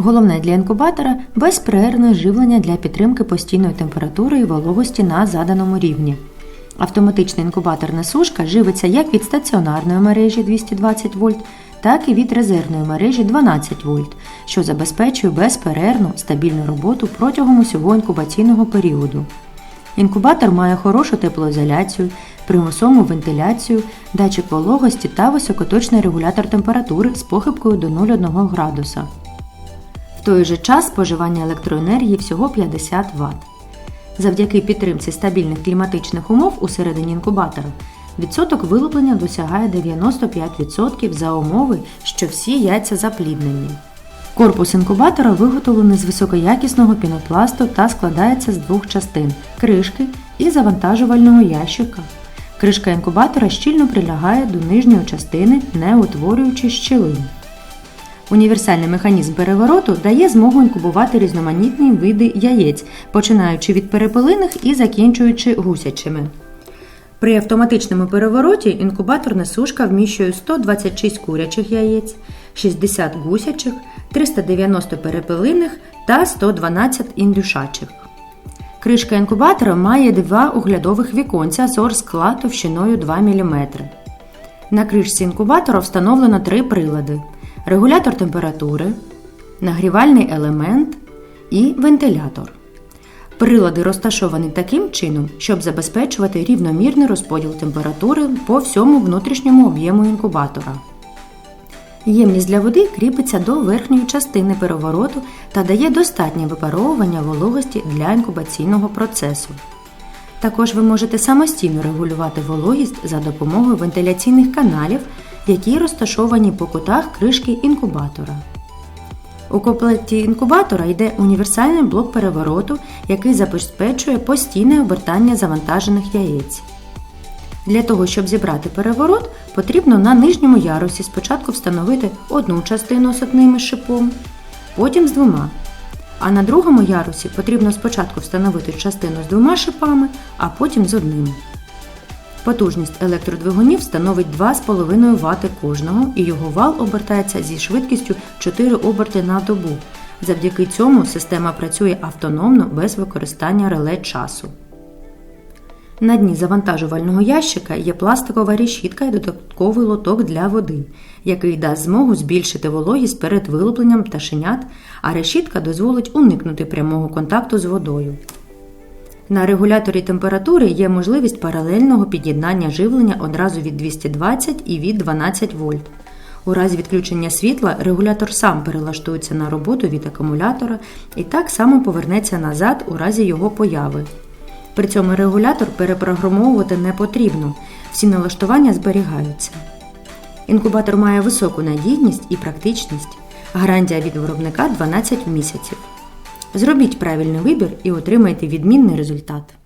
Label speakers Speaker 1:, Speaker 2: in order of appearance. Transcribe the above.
Speaker 1: Головне для інкубатора безперервне живлення для підтримки постійної температури і вологості на заданому рівні. Автоматична інкубаторна сушка живиться як від стаціонарної мережі 220 вольт, так і від резервної мережі 12 вольт, що забезпечує безперервну стабільну роботу протягом усього інкубаційного періоду. Інкубатор має хорошу теплоізоляцію, примусову вентиляцію, датчик вологості та високоточний регулятор температури з похибкою до 0,1 градуса. Той же час споживання електроенергії всього 50 Вт. Завдяки підтримці стабільних кліматичних умов усередині інкубатора відсоток вилуплення досягає 95% за умови, що всі яйця запліднені. Корпус інкубатора виготовлений з високоякісного пінопласту та складається з двох частин кришки і завантажувального ящика. Кришка інкубатора щільно прилягає до нижньої частини, не утворюючи щілин. Універсальний механізм перевороту дає змогу інкубувати різноманітні види яєць, починаючи від перепелиних і закінчуючи гусячими. При автоматичному перевороті інкубаторна сушка вміщує 126 курячих яєць, 60 гусячих, 390 перепелиних та 112 індюшачих. Кришка інкубатора має два оглядових віконця з скла товщиною 2 мм. На кришці інкубатора встановлено три прилади: регулятор температури, нагрівальний елемент і вентилятор. Прилади розташовані таким чином, щоб забезпечувати рівномірний розподіл температури по всьому внутрішньому об'єму інкубатора. Ємність для води кріпиться до верхньої частини перевороту та дає достатнє випаровування вологості для інкубаційного процесу. Також ви можете самостійно регулювати вологість за допомогою вентиляційних каналів, які розташовані по кутах кришки інкубатора. У комплекті інкубатора йде універсальний блок перевороту, який забезпечує постійне обертання завантажених яєць. Для того, щоб зібрати переворот, потрібно на нижньому ярусі спочатку встановити одну частину з одним шипом, потім з двома. А на другому ярусі потрібно спочатку встановити частину з двома шипами, а потім з одним. Потужність електродвигунів становить 2,5 Вт кожного і його вал обертається зі швидкістю 4 оберти на добу. Завдяки цьому система працює автономно без використання реле часу. На дні завантажувального ящика є пластикова решітка і додатковий лоток для води, який дасть змогу збільшити вологість перед вилупленням пташенят, а решітка дозволить уникнути прямого контакту з водою. На регуляторі температури є можливість паралельного під'єднання живлення одразу від 220 і від 12 вольт. У разі відключення світла регулятор сам перелаштується на роботу від акумулятора і так само повернеться назад у разі його появи. При цьому регулятор перепрограмовувати не потрібно, всі налаштування зберігаються. Інкубатор має високу надійність і практичність. Гарантія від виробника 12 місяців. Зробіть правильний вибір і отримайте відмінний результат.